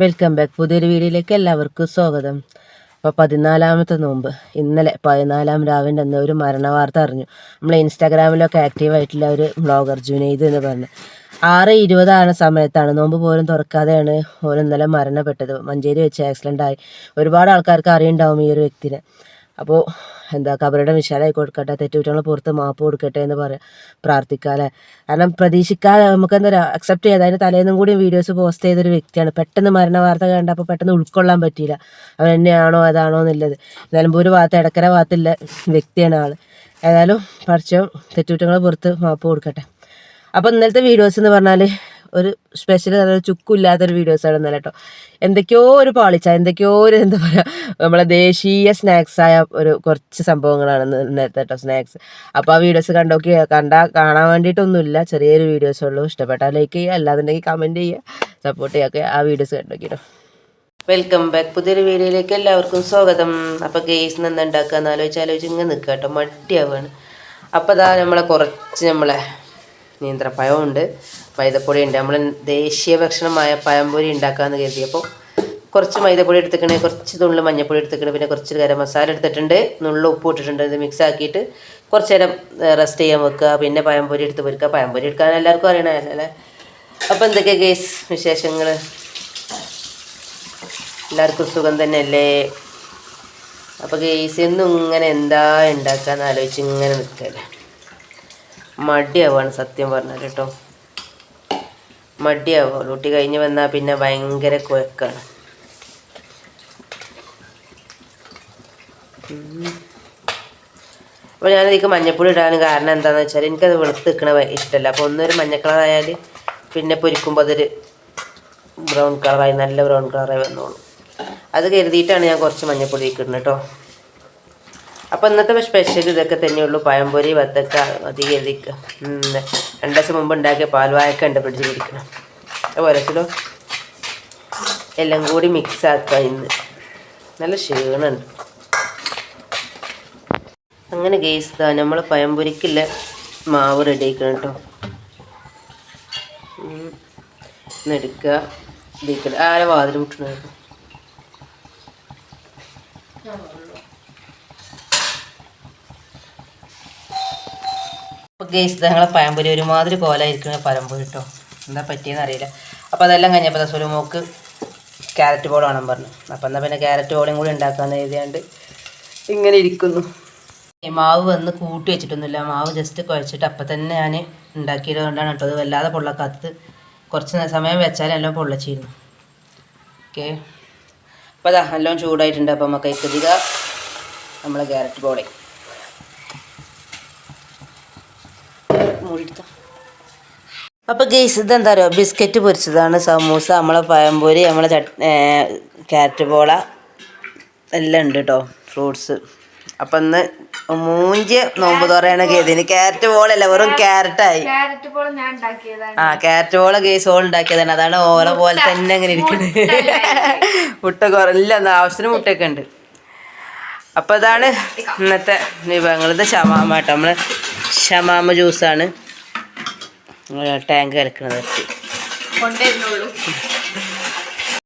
Welcome back പുതിയൊരു വീഡിയോയിലേക്ക് എല്ലാവർക്കും സ്വാഗതം. അപ്പോൾ പതിനാലാമത്തെ നോമ്പ്. ഇന്നലെ പതിനാലാം രാവിന്റെ അന്ന് ഒരു മരണ വാർത്ത അറിഞ്ഞു. നമ്മൾ ഇൻസ്റ്റാഗ്രാമിലൊക്കെ ആക്റ്റീവ് ആയിട്ടുള്ള ഒരു ബ്ലോഗർ ജുനൈദ് എന്ന് പറഞ്ഞു. ആറ് ഇരുപതാണ് സമയത്താണ് നോമ്പ് പോലും തുറക്കാതെയാണ് ഓരോ ഇന്നലെ മരണപ്പെട്ടത്. മഞ്ചേരി വെച്ച് ആക്സിഡന്റ് ആയി. ഒരുപാട് ആൾക്കാർക്ക് അറിയുണ്ടാവും ഈ ഒരു വ്യക്തിനെ. അപ്പോൾ എന്താ കബറുടെ വിശാലമായി കൊടുക്കട്ടെ തെറ്റുകുറ്റങ്ങൾ പുറത്ത് മാപ്പ് കൊടുക്കട്ടെ എന്ന് പറയാം പ്രാർത്ഥിക്കാല്ലേ? കാരണം പ്രതീക്ഷിക്കാതെ നമുക്ക് എന്താ പറയുക അക്സെപ്റ്റ് ചെയ്ത് അതിന് തലേന്നും കൂടി വീഡിയോസ് പോസ്റ്റ് ചെയ്തൊരു വ്യക്തിയാണ്. പെട്ടെന്ന് മരണ വാർത്ത കണ്ടപ്പോൾ പെട്ടെന്ന് ഉൾക്കൊള്ളാൻ പറ്റിയില്ല. അവൻ എന്നെയാണോ അതാണോ എന്നുള്ളത്. നിലമ്പൂർ ഭാഗത്ത് ഇടക്കര ഭാഗത്തുള്ള വ്യക്തിയാണ് ആൾ ഏതായാലും പഠിച്ചോ തെറ്റുകുറ്റങ്ങൾ പുറത്ത് മാപ്പ് കൊടുക്കട്ടെ. അപ്പോൾ ഇന്നലത്തെ വീഡിയോസ് എന്ന് പറഞ്ഞാൽ ഒരു സ്പെഷ്യൽ ചുക്കില്ലാത്തൊരു വീഡിയോസാണ് ഇന്നലെ കേട്ടോ എന്തൊക്കെയോ ഒരു പാളിച്ച എന്തൊക്കെയോ ഒരു എന്താ പറയുക നമ്മളെ ദേശീയ സ്നാക്സ് ആയ ഒരു കുറച്ച് സംഭവങ്ങളാണ് ഇന്ന് ഇന്നത്തെ കേട്ടോ സ്നാക്സ് അപ്പോൾ ആ വീഡിയോസ് കണ്ടോക്കി കണ്ടാൽ കാണാൻ വേണ്ടിയിട്ടൊന്നുമില്ല ചെറിയൊരു വീഡിയോസ് ഉള്ളൂ. ഇഷ്ടപ്പെട്ടാൽ ലൈക്ക് ചെയ്യുക അല്ലാന്നുണ്ടെങ്കിൽ കമന്റ് ചെയ്യുക സപ്പോർട്ട് ചെയ്യുക ആ വീഡിയോസ് കണ്ടോക്കിട്ടോ വെൽക്കം ബാക്ക് പുതിയൊരു വീഡിയോയിലേക്ക് എല്ലാവർക്കും സ്വാഗതം. അപ്പോൾ ഗെയ്സ് നിന്ന് ഉണ്ടാക്കുക ആലോചിച്ച് ആലോചിച്ച് ഇങ്ങനെ നിൽക്കുക കേട്ടോ മട്ടിയാവാണ് അപ്പോൾ അതാ നമ്മളെ കുറച്ച് നമ്മളെ നീന്ത്രപ്പഴമുണ്ട് മൈദപ്പൊടി ഉണ്ട് നമ്മൾ ദേശീയ ഭക്ഷണമായ പഴംപൊരി ഉണ്ടാക്കാമെന്ന് കരുതിയപ്പോൾ കുറച്ച് മൈദപ്പൊടി എടുത്തിക്കണേ കുറച്ച് തുള്ളി മഞ്ഞൾപ്പൊടി എടുത്തിക്കണേ പിന്നെ കുറച്ച് ഗരം മസാല എടുത്തിട്ടുണ്ട്. നുള്ളു ഉപ്പ് ഇട്ടിട്ടുണ്ട്. ഇത് മിക്സ് ആക്കിയിട്ട് കുറച്ച് നേരം റെസ്റ്റ് ചെയ്യാൻ വെക്കുക. പിന്നെ പഴംപൊരി എടുത്ത് പൊരിക്കുക. പഴംപൊരി എടുക്കാൻ എല്ലാവർക്കും അറിയണമല്ലോ അപ്പോൾ എന്തൊക്കെയാണ് ഗേസ് വിശേഷങ്ങൾ എല്ലാവർക്കും സുഖം തന്നെയല്ലേ? അപ്പോൾ കേസ് എന്നും ഇങ്ങനെ എന്താ ഉണ്ടാക്കാന്ന് ആലോചിച്ച് ഇങ്ങനെ നിൽക്കല്ലേ? മടിയാവാണ് സത്യം പറഞ്ഞാൽ കേട്ടോ. മടിയാവുക ഡ്യൂട്ടി കഴിഞ്ഞ് വന്നാൽ പിന്നെ ഭയങ്കര കുഴക്കാണ്. അപ്പോൾ ഞാനതിക്ക് മഞ്ഞപ്പൊടി ഇടാനും കാരണം എന്താണെന്ന് വെച്ചാൽ എനിക്കത് വെളുത്ത് നിൽക്കണ ഇഷ്ടമല്ല അപ്പോൾ ഒന്നൊരു മഞ്ഞ കളറായാൽ പിന്നെ പൊരിക്കുമ്പോൾ അതൊരു ബ്രൗൺ കളറായി നല്ല ബ്രൗൺ കളറായി വന്നോളൂ. അത് കരുതിയിട്ടാണ് ഞാൻ കുറച്ച് മഞ്ഞപ്പൊടി ഇടുന്നത് കേട്ടോ. അപ്പോൾ ഇന്നത്തെ സ്പെഷ്യൽ ഇതൊക്കെ തന്നെയുള്ളൂ പഴംപൊരി വത്തക്ക അധികം കരുതിക്കുക രണ്ട് ദിവസം മുമ്പ് ഉണ്ടാക്കിയ പാൽവായൊക്കെ ഉണ്ട് പിടിച്ച് പിടിക്കണം അപ്പോൾ ചിലോ എല്ലാം കൂടി മിക്സ് ആക്കുക ഇന്ന്. നല്ല ക്ഷീണമുണ്ട് അങ്ങനെ ഗേസ് ഇതാ നമ്മൾ പഴംപൊരിക്കില്ല മാവ് റെഡി ആക്കണം കേട്ടോ എടുക്കുക ഇതിക്കൽ ആരെ വാതിൽ മുട്ടണമായിരുന്നു അപ്പോൾ ഗേസ് ഞങ്ങളെ പഴംപൊരി ഒരുമാതിരി കോലായിരിക്കുന്ന പഴംപൊരി കേട്ടോ എന്താ പറ്റിയെന്ന് അറിയില്ല. അപ്പോൾ അതെല്ലാം കഴിഞ്ഞപ്പോൾ സുലുമോക്ക് ക്യാരറ്റ് ബോൾ വേണം പറഞ്ഞു. അപ്പോൾ എന്നാൽ പിന്നെ ക്യാരറ്റ് ബോളും കൂടി ഉണ്ടാക്കാമെന്ന് എഴുതിയാണ്ട് ഇങ്ങനെ ഇരിക്കുന്നു. മാവ് വന്ന് കൂട്ടി വെച്ചിട്ടൊന്നുമില്ല. മാവ് ജസ്റ്റ് കുഴച്ചിട്ട് അപ്പം തന്നെ ഞാൻ ഉണ്ടാക്കിയത് കൊണ്ടാണ് അത് വല്ലാതെ പൊള്ളക്കാത്തത്. കുറച്ച് സമയം വെച്ചാൽ എല്ലാം പൊള്ളച്ചിരുന്നു. ഓക്കെ അപ്പോൾ അതാ എല്ലാം ചൂടായിട്ടുണ്ട്. അപ്പോൾ നമുക്ക് ഇക്കതിക നമ്മളെ ക്യാരറ്റ് ബോളെ മൂടിയെടുത്തോ അപ്പോൾ ഗെയ്സ് ഇതെന്താ പറയുക ബിസ്ക്കറ്റ് പൊരിച്ചതാണ്. സമൂസ നമ്മളെ പഴംപൊരി നമ്മളെ ചട്ട് ക്യാരറ്റ് പോള എല്ലാം ഉണ്ട് കേട്ടോ ഫ്രൂട്ട്സ് അപ്പം ഇന്ന് മൂഞ്ച് നോമ്പ് തുറയാണ് ഗേതിന് ക്യാരറ്റ് പോളല്ല വെറും ക്യാരറ്റായി ആ ക്യാരറ്റ് പോള ഗേസ് ഓൾ ഉണ്ടാക്കിയതാണ്. അതാണ് ഓല പോലെ തന്നെ അങ്ങനെ ഇരിക്കുന്നത് മുട്ട കുറല്ല ആവശ്യത്തിന് മുട്ടയൊക്കെ ഉണ്ട്. അപ്പോൾ അതാണ് ഇന്നത്തെ വിഭവങ്ങൾ. ഇത് നമ്മൾ നമ്മൾ ഷമാമ ജ്യൂസാണ്. ടാങ്ക് കലക്കണത്. കൊണ്ടുവരുന്നുള്ളൂ.